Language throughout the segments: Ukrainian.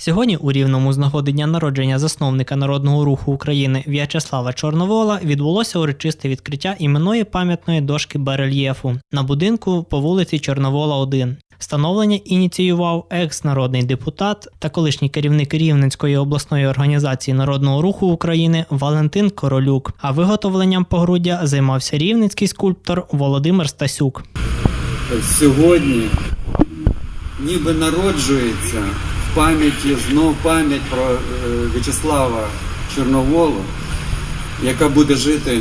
Сьогодні у Рівному з нагоди народження засновника народного руху України В'ячеслава Чорновола відбулося урочисте відкриття іменної пам'ятної дошки барельєфу на будинку по вулиці Чорновола 1. Встановлення ініціював екс-народний депутат та колишній керівник Рівненської обласної організації народного руху України Валентин Королюк. А виготовленням погруддя займався рівненський скульптор Володимир Стасюк. сьогодні ніби народжується пам'яті знов пам'ять про е, В'ячеслава Чорноволу, яка буде жити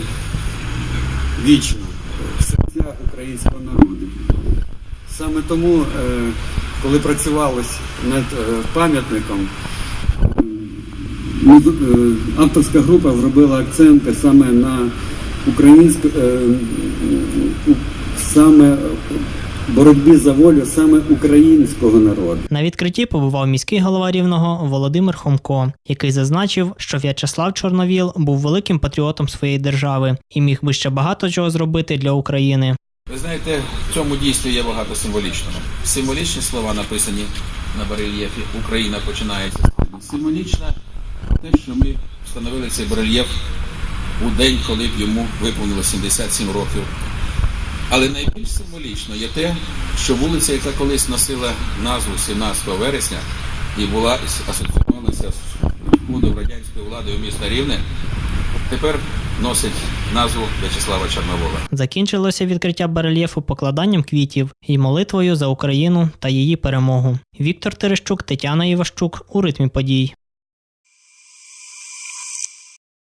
вічно в серцях українського народу. Саме тому, е, коли працювалось над е, пам'ятником, авторська група зробила акценти саме на українську саме боротьбі за волю саме українського народу. На відкритті побував міський голова рівного Володимир Хомко, який зазначив, що В'ячеслав Чорновіл був великим патріотом своєї держави і міг би ще багато чого зробити для України. Ви знаєте, в цьому дійстві є багато символічного. Символічні слова написані на барельєфі Україна починається. Символічно те, що ми встановили цей барельєф у день, коли б йому виповнило 77 років. Але найбільш символічно є те, що вулиця, яка колись носила назву 17 вересня і була асоціювалася з входом радянської влади у місто Рівне, тепер носить назву В'ячеслава Чорновола. Закінчилося відкриття барельєфу покладанням квітів і молитвою за Україну та її перемогу. Віктор Терещук, Тетяна Іващук у ритмі подій.